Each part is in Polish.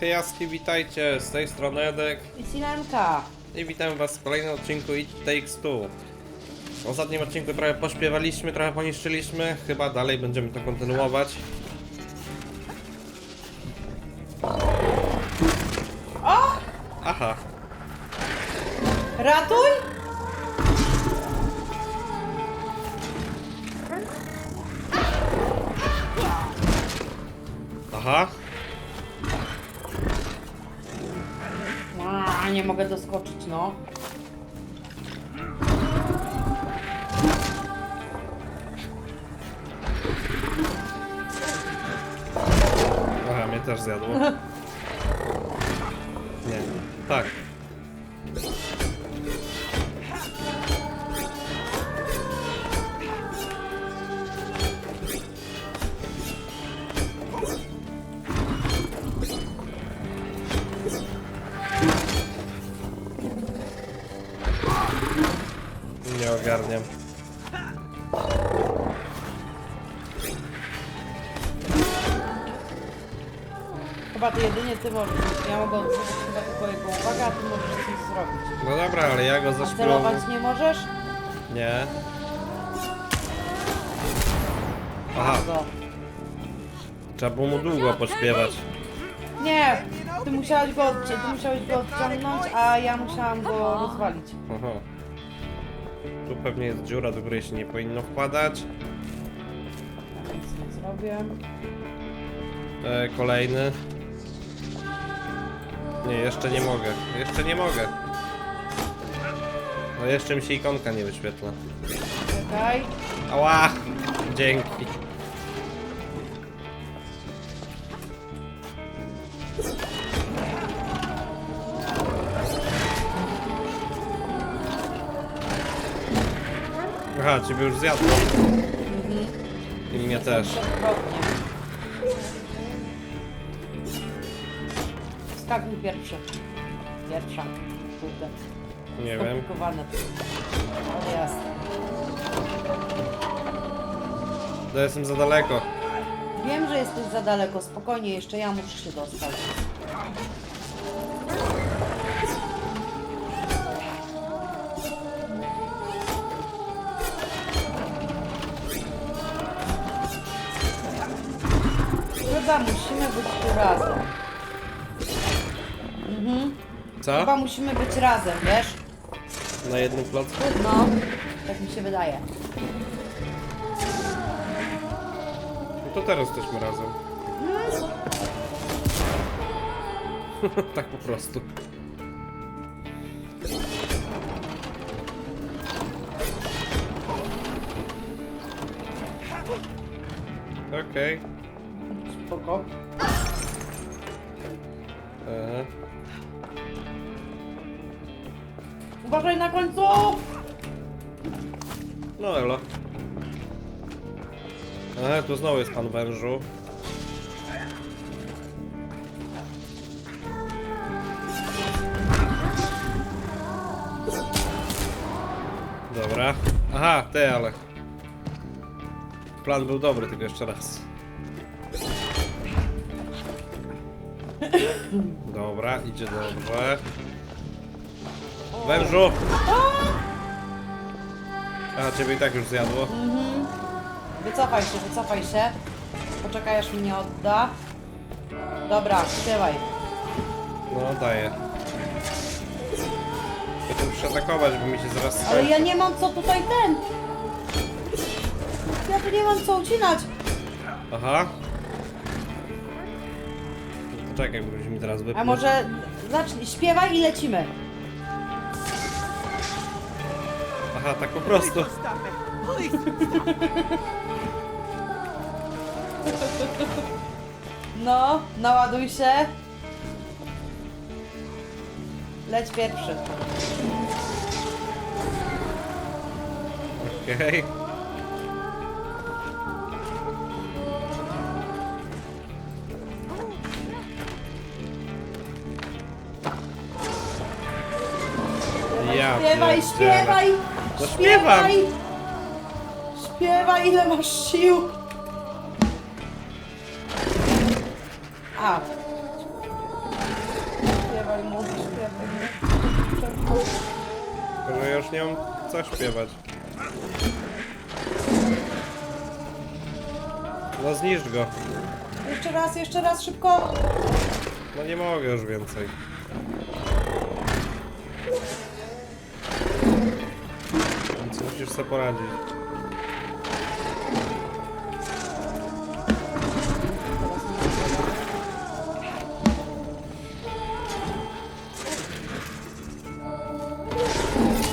Hejaski, witajcie, z tej strony Edek I Silenka. i witam was w kolejnym odcinku It Takes Two. W ostatnim odcinku trochę pośpiewaliśmy, trochę poniszczyliśmy, chyba dalej będziemy to kontynuować. Ty możesz. Ja mogę odwrócić chyba tylko jego uwagę, a ty możesz coś zrobić. No dobra, ale ja go A celować nie możesz? Nie. Aha, Go. trzeba było mu długo pośpiewać. Nie, ty musiałeś go, odci- ty musiałeś go odciągnąć, a ja musiałam go rozwalić. Aha. Tu pewnie jest dziura, do której się nie powinno wkładać. Ja nic nie zrobię. E, kolejny. Nie, jeszcze nie mogę. Jeszcze nie mogę. No jeszcze mi się ikonka nie wyświetla. Czekaj. Ała! Dzięki. Aha, ciebie już zjadło. I mnie też. Odwrotnie. Skakuj pierwszy. Pierwsza. Kurde. Nie wiem. Skomplikowane. Ale jest. To jestem za daleko. Wiem, że jesteś za daleko. Spokojnie, jeszcze ja muszę się dostać. Chyba musimy być tu razem. Co? Chyba musimy być razem, wiesz? Na jednym klocku? No, tak mi się wydaje. No to teraz jesteśmy razem. tak po prostu. No elo. Aha, tu znowu jest pan wężu. Dobra. Aha, ty, ale... Plan był dobry, tylko jeszcze raz. Dobra, idzie dobrze. Wężu! Aha, ciebie i tak już zjadło. Wycofaj się, wycofaj się. Poczekaj aż mnie odda. Dobra, śpiewaj. No, daję. Tu muszę atakować, bo mi się zaraz Ale skończy. ja nie mam co tutaj ten. Ja tu nie mam co ucinać. Aha. Poczekaj, bo mi teraz wypnął. A może zacznij, śpiewaj i lecimy. Aha, tak po prostu. No, naładuj się. Leć pierwszy. Okej. Ja Śpiewaj, pierdzielę. śpiewaj! No śpiewam. Śpiewaj! Śpiewaj ile masz sił! A. śpiewaj, młody, śpiewaj. Tylko, że już nie mam co śpiewać. No zniszcz go. Jeszcze raz, jeszcze raz, szybko! No nie mogę już więcej. Musisz sobie poradzić.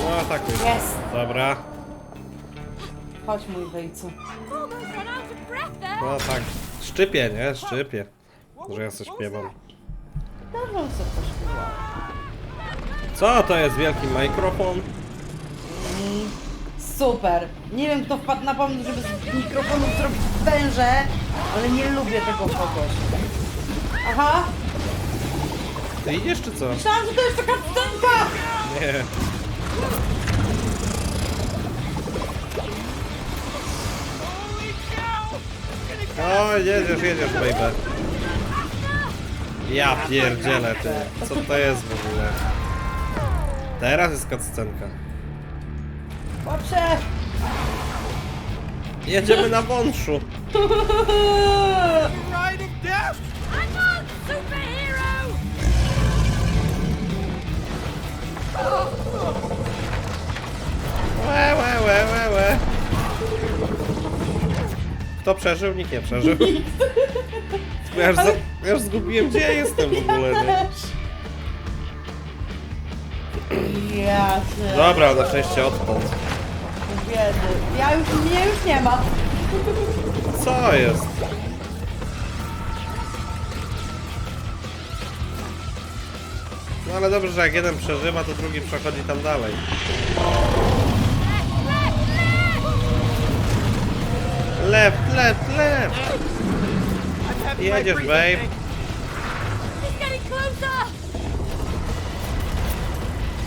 No atakuj. Jest! Dobra. Chodź mój wyjcu. No tak. Szczypie, nie? Szczypie. Że ja coś śpiewam. Dobrze sobie pośpiewała. Co to jest wielki mikrofon? Super! Nie wiem kto wpadł na pomysł, żeby z mikrofonu zrobić węże, ale nie lubię tego kogoś. Aha! Ty idziesz czy co? Myślałam, że to jest taka wstępka! Nie. O, jedziesz, jedziesz, baby. Ja pierdzielę, ty. Co to jest w ogóle? Teraz jest cutscenka. Chłopcze! Jedziemy na wąszu. Hang on, superhero! Łe, łe, łe, łe, łe. Kto przeżył? Nikt nie przeżył. Ja już, za, ja już zgubiłem, gdzie ja jestem w ogóle, nie? Ja. Dobra, na szczęście odtąd. Biedy. Ja już, mnie już nie ma. Co jest? No ale dobrze, że jak jeden przeżywa, to drugi przechodzi tam dalej. Left, left, left! Jedziesz, babe.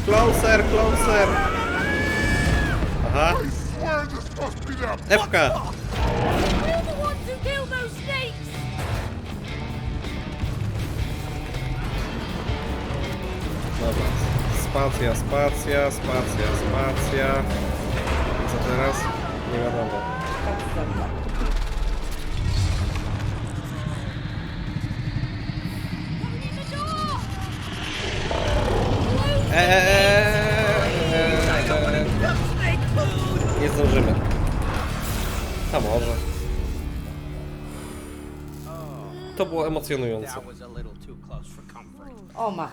Closer, closer! Aha. Epka. Dobra. Spacja, spacja, spacja, spacja. Co teraz? Nie wiadomo. Eee! Nie zdążymy. A może. To było emocjonujące. That was a little too close for comfort. O ma.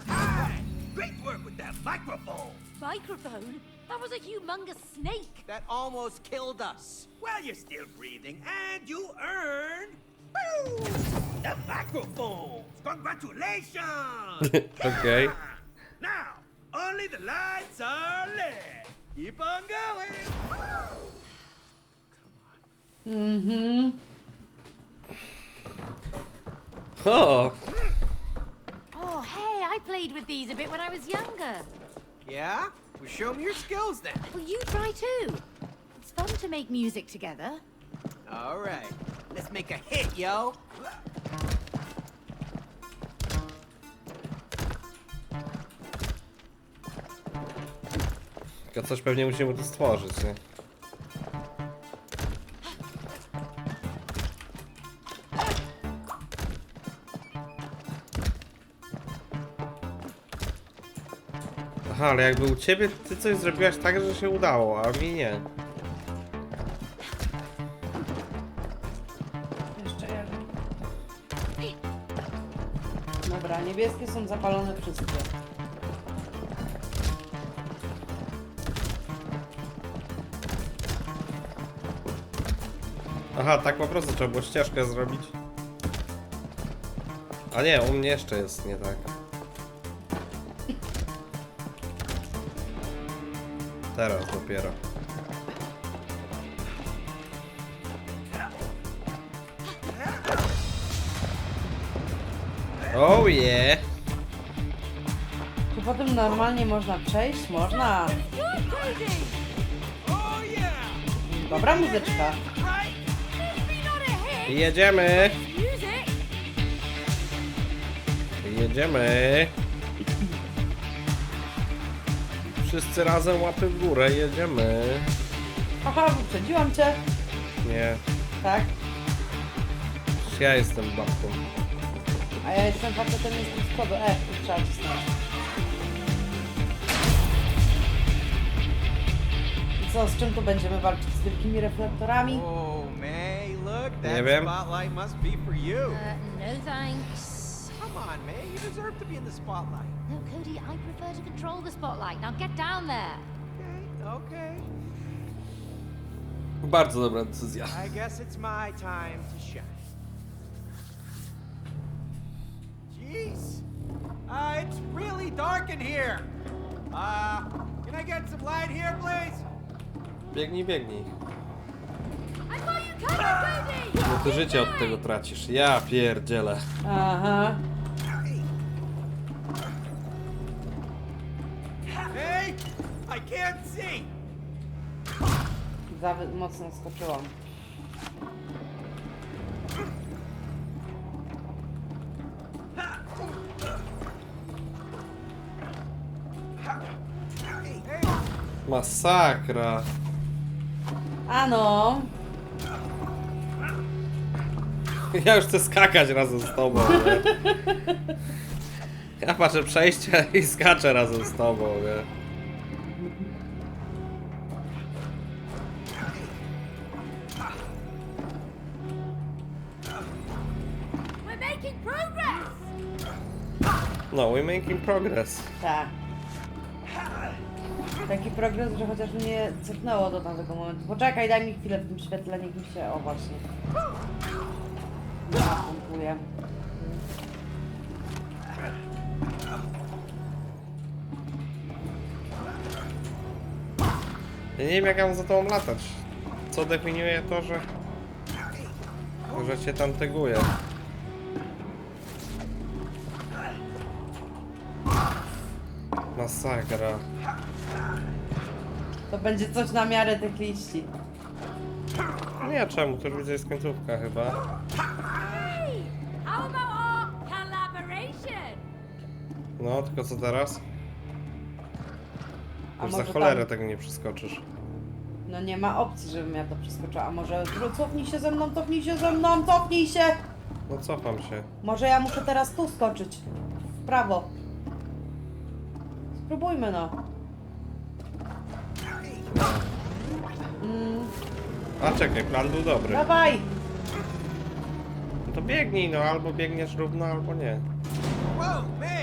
Great work with that microphone. Microphone? That was a humongous snake! That almost killed us. Well, you're still breathing, and you earned woo, the microphone. Congratulations! Okej. now, only the lights are lit. Keep on going. Mm-hmm. O! Oh, hey, I played with these a bit when I was younger. Yeah? Well, show me your skills then. Well, you try too. It's fun to make music together. All right, let's make a hit, yo. Coś pewnie musimy tu stworzyć, nie? Aha, ale jakby u ciebie ty coś zrobiłaś tak, że się udało, a mi nie. Jeszcze jeden. Dobra, niebieskie są zapalone wszystkie. Aha, tak po prostu trzeba było ścieżkę zrobić. A nie, u mnie jeszcze jest nie tak. Teraz dopiero. Oh yeah! Czy potem normalnie można przejść? Można. Dobra muzyczka. Jedziemy! Jedziemy! Wszyscy razem łapy w górę, jedziemy. Haha, wyprzedziłam cię. Nie, Tak? przecież ja jestem babką. A ja jestem facetem, jestem z kodu. E, tu trzeba cisnąć. I co, z czym tu będziemy walczyć? Z wielkimi reflektorami? Oh, May, look, Nie that wiem. spotlight must be for you. Uh, no thanks. Come on, May, you deserve to be in the spotlight. No, Cody, I prefer to control the spotlight. Now get down there. Okay, okay. Bardzo dobra decyzja. I guess it's my time to shine. Jeez, uh, it's really dark in here. Uh, can I get some light here, please? Biegnij, biegnij. I got you covered, Cody! No to życie od tego tracisz. Ja pierdzielę. Aha. May, I can't see. Za mocno skoczyłam. Hey, Masakra. Ano. Ja już chcę skakać razem z tobą. Nie? Ja patrzę przejście i skaczę razem z tobą. Nie? We're making progress! No, we're making progress. Tak. Taki progres, że chociaż mnie cofnęło do tamtego momentu. Poczekaj, daj mi chwilę w tym świetle, niech mi się... O, właśnie. Napompuję. Ja nie wiem jak ja mam za tobą latać. Co definiuje to, że... że cię tam teguje. Masakra. To będzie coś na miarę tych liści. Nie, czemu? To już widzę jest końcówka chyba. No, tylko co teraz? A Już za może cholerę tam- tego nie przeskoczysz. No nie ma opcji, żebym ja to przeskoczyła. A może cofnij się ze mną, cofnij się ze mną, cofnij się! No cofam się. Może ja muszę teraz tu skoczyć. W prawo. Spróbujmy no. Mm, A czekaj, plan był dobry. dawaj! No to biegnij, no albo biegniesz równo, albo nie. whoa, May,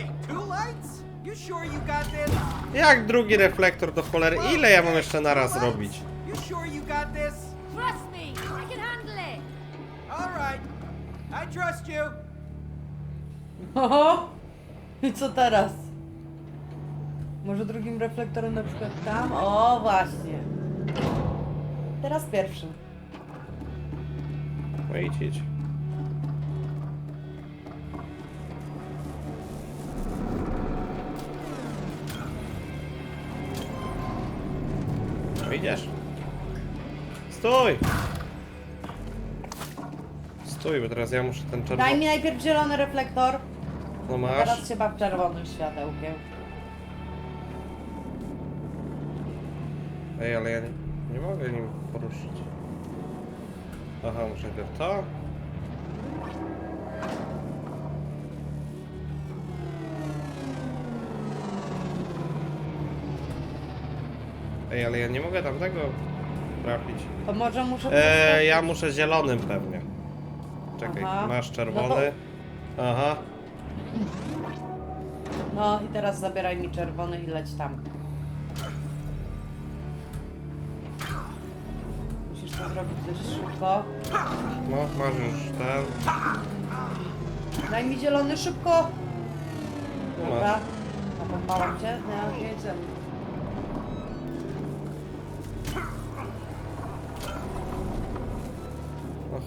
Jak drugi reflektor do cholery? Ile ja mam jeszcze naraz Two lights? robić? You sure you got this? Trust me, I can handle it. All right, I trust you. Oho! I co teraz? Może drugim reflektorem na przykład tam? O, właśnie. Teraz pierwszy. No idź, idź. Idziesz. Stój! Stój, bo teraz ja muszę ten Daj czerwony... mi najpierw zielony reflektor. No masz. Teraz się baw czerwonym światełkiem. Ej, ale ja nie, nie mogę nim poruszyć. Aha, muszę najpierw to. Ej, ale ja nie mogę tamtego trafić. To może muszę... Eee, ja muszę zielonym pewnie. Czekaj, Aha. masz No czerwony. Aha. No i teraz zabieraj mi czerwony i leć tam. Musisz to zrobić dość szybko. No, masz już ten. Daj mi zielony szybko! Dobra. masz. Napompałam cię? No, ja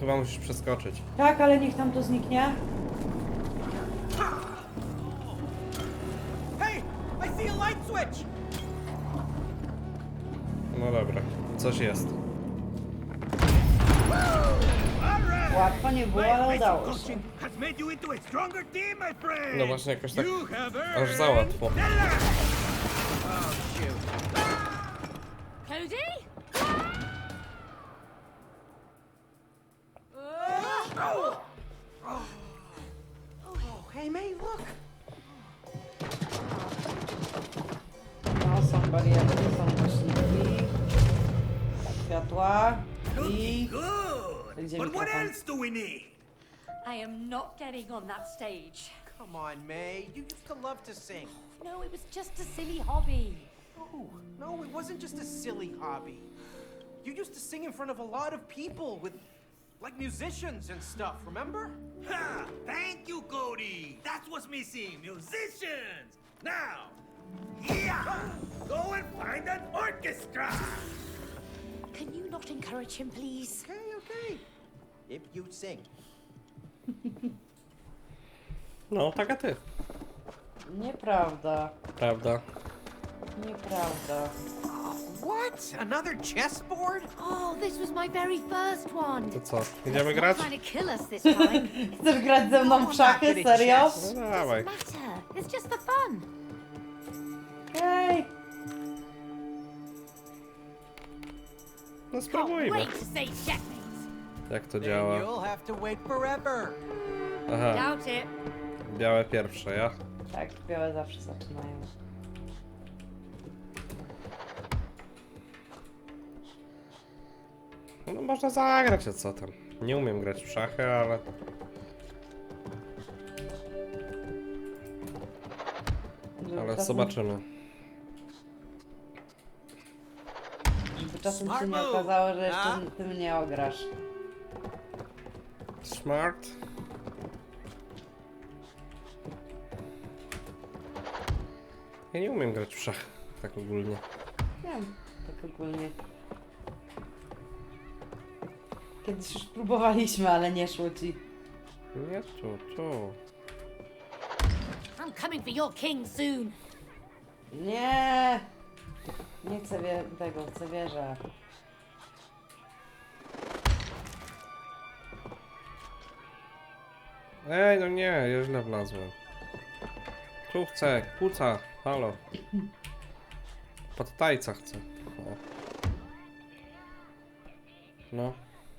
chyba musisz przeskoczyć. Tak, ale niech tam to zniknie. Hey, I see a light switch. No dobra, coś jest. Łatwo nie było, ale udało się. No właśnie jakoś tak aż za łatwo. Światła i... Good. But what else do we need? I am not getting on that stage. Come on, May. You used to love to sing. Oh, no, it was just a silly hobby. No, no, it wasn't just a silly hobby. You used to sing in front of a lot of people with, like, musicians and stuff, remember? Ha! Thank you, Cody. That's what's missing. Musicians. Now, yeah, go and find an orchestra. Can you not encourage him, please? Okay, okay. If you sing. No, tak a ty. Nieprawda, Prawda. nieprawda. What? Another chessboard? Oh, this was my very first one. To co, idziemy grać? trying to kill us this time. Chcesz grać ze mną w szachy? Serio? No dawaj. Doesn't matter. It's just for fun. Okej. No spróbujmy. Jak to Then działa. Aha, Doubt it. białe pierwsze, ja? Tak, białe zawsze zaczynają. No można zagrać, a co tam. Nie umiem grać w szachy, ale... Ale zobaczymy. Żeby czasem się nie okazało, że jeszcze A? ty mnie ograsz. Smart. Ja nie umiem grać w szachy, tak ogólnie. Wiem, tak ogólnie. Kiedyś już próbowaliśmy, ale nie szło ci. Nie tu, tu. I'm coming for your king soon. Nie! Nie chcę wie tego, chcę wieżę. Ej, no nie, ja źle wlazłem. Tu chcę, kuca, halo. Pod tajca chcę. O. No.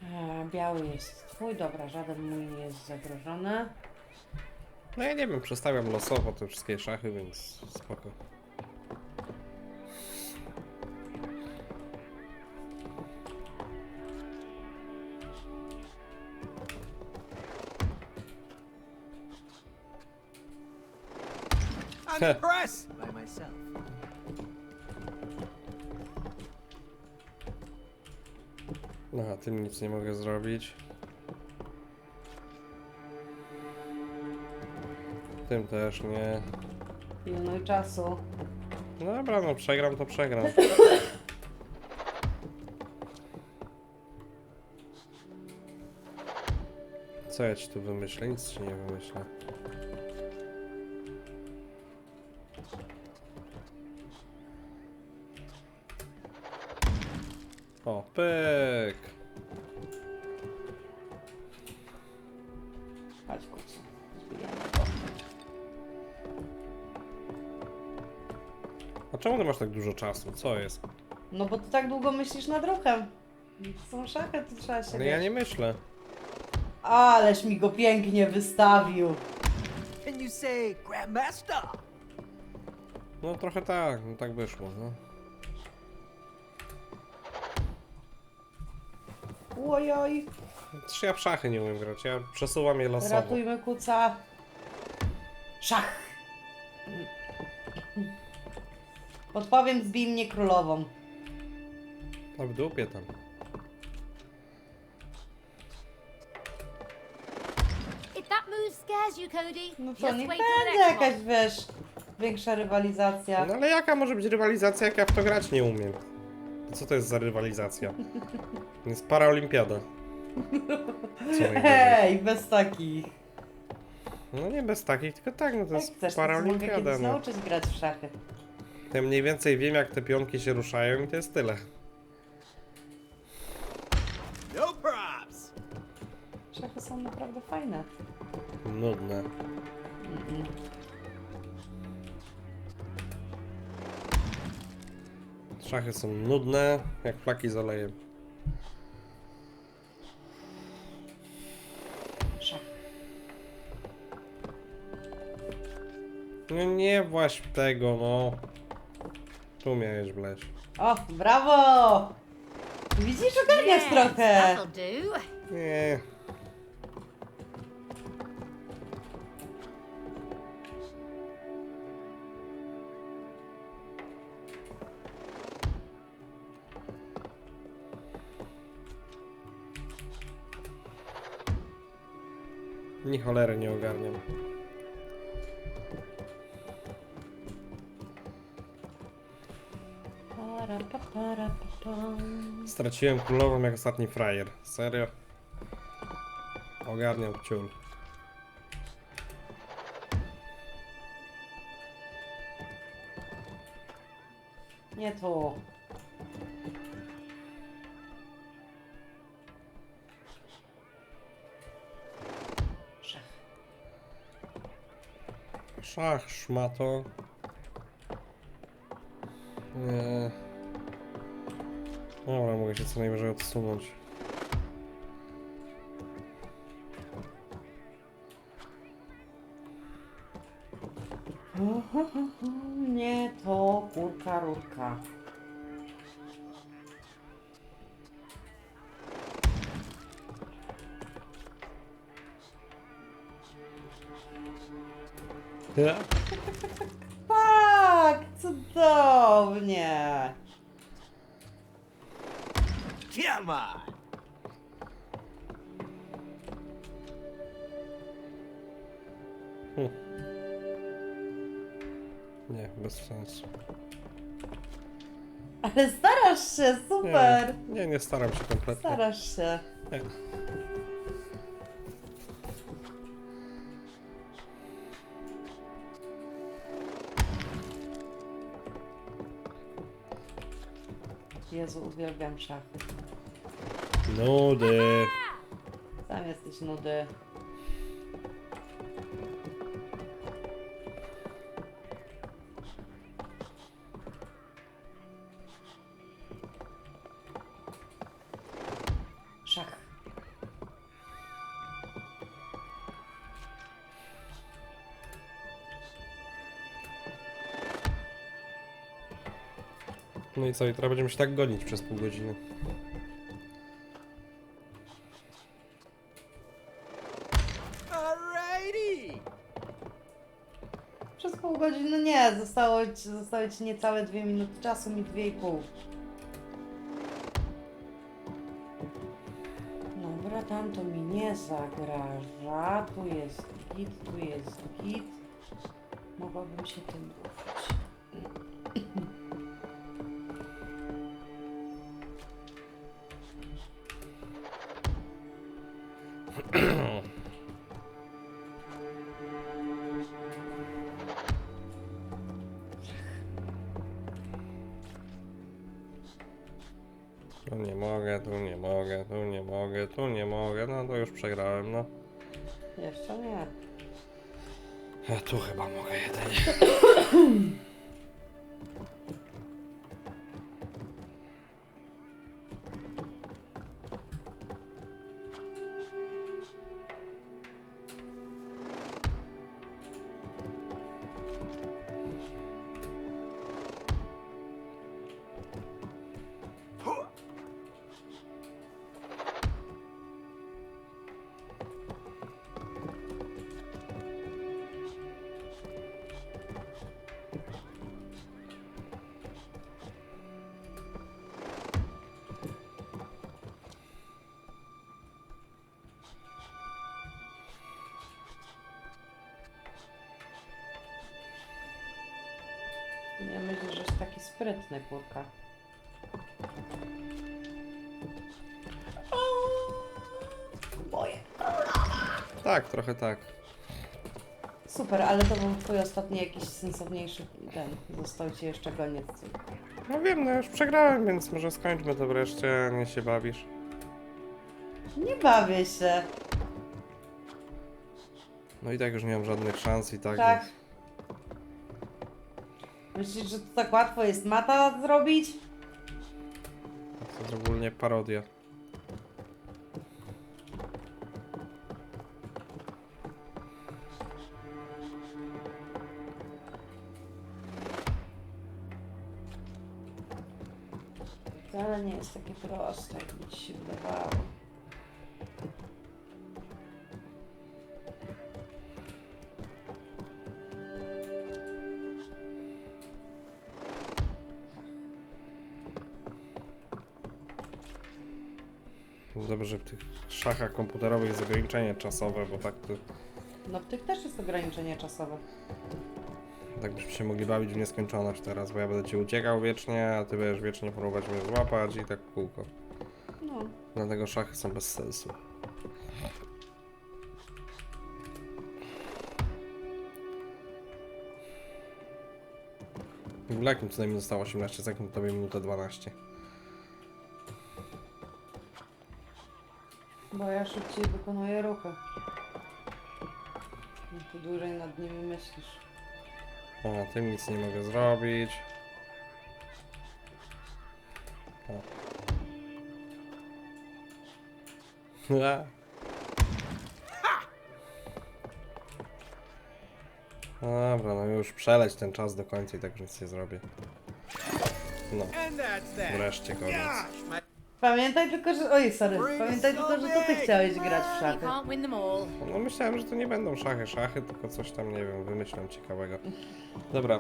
E, biały jest twój, dobra, żaden mój nie jest zagrożony. No ja nie wiem, przestawiam losowo te wszystkie szachy, więc spoko. I'm impressed by myself. Aha, tym nic nie mogę zrobić. Tym też nie. Pilnuj czasu. No dobra, no przegram to przegram. Co ja ci tu wymyślę? Nic ci nie wymyślę. O, pyk! Chodź kurczę, zbijamy. A czemu ty masz tak dużo czasu? Co jest? No bo ty tak długo myślisz nad ruchem. Są szachy, to trzeba się Ale ja wiesz. nie myślę. Ależ mi go pięknie wystawił. Can you say Grandmaster? No trochę tak, no tak wyszło, no. Ojoj, Przecież ja w szachy nie umiem grać, ja przesuwam je losowo. ratujmy kuca. Szach. Podpowiem, zbij mnie królową. A w dupie tam. If that move scares you, Cody, No to just nie wait till the będzie next jakaś, wiesz, większa rywalizacja. No ale jaka może być rywalizacja, jak ja w to grać nie umiem? Co to jest za rywalizacja? To jest paraolimpiada. Co. Hej, bez takich. No nie bez takich, tylko tak, no to Jak jest chcesz, to mogę paraolimpiada. kiedyś No. nauczyć grać w szachy. Ja mniej więcej wiem, jak te pionki się ruszają i to jest tyle. No props. Szachy są naprawdę fajne. Nudne. Szachy są nudne, jak flaki z olejem. No nie właśnie tego, no. Tu miałeś wleźć. O, brawo! Widzisz, ogarniasz Yes, trochę. That'll do. Nie. Cholery nie ogarniam. Straciłem królową jak ostatni frajer. Serio? Ogarniam ciul. Nie tu. Szach, szmato. Nie. Dobra, mogę się co najwyżej odsunąć. Nie to kurka rurka. Tak, cudownie. Come on! Nie, bez sensu. Ale starasz się, super. Nie, nie, nie staram się kompletnie. Starasz się. Nie. Jezu, uwielbiam szachy. Nudy. Sam jesteś nudy. No i co, i teraz będziemy się tak gonić przez pół godziny. Przez pół godziny nie, zostało ci, zostały ci niecałe dwie minuty czasu, mi dwie i pół. Dobra, tam to mi nie zagraża. Tu jest git, tu jest git. Mogłabym się tym ruszyć. Tu nie mogę, tu nie mogę, tu nie mogę, tu nie mogę. No to już przegrałem, no. Jeszcze nie. Ja tu chyba mogę jedynie. Nie myślę, że jest taki sprytny, kurka. Boję. Tak, trochę tak. Super, ale to był twój ostatni jakiś sensowniejszy ten. Został ci jeszcze goniec. No wiem, no już przegrałem, więc może skończmy to wreszcie, nie się bawisz. Nie bawię się. No i tak już nie mam żadnych szans i tak. Tak. Więc... Myślisz, że to tak łatwo jest mata zrobić? To jest ogólnie parodia. Wcale nie jest takie proste, jak mi się wydawało. Szachach komputerowych jest ograniczenie czasowe, bo tak to No w tych też jest ograniczenie czasowe. tak byśmy się mogli bawić w nieskończoność teraz, bo ja będę ci uciekał wiecznie, a ty będziesz wiecznie próbować mnie złapać i tak kółko. No. Dlatego szachy są bez sensu. W jakim cudem mi zostało 18 sekund, tobie minuta 12. Bo ja szybciej wykonuję ruchy. No tu dłużej nad nimi myślisz. O, na tym nic nie mogę zrobić. O. A. Dobra, no już przeleć ten czas do końca i tak nic nie zrobię. No, wreszcie koniec. Pamiętaj tylko, że... Oj, sorry. Pamiętaj tylko, że to ty chciałeś grać w szachy. can't win them all. No myślałem, że to nie będą szachy, szachy, tylko coś tam, nie wiem, wymyślą ciekawego. Dobra,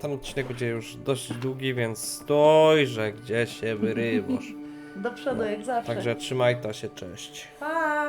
ten odcinek będzie już dość długi, więc stój, że gdzie się wyrywasz. Do przodu jak zawsze. Także trzymaj to się, cześć. Pa!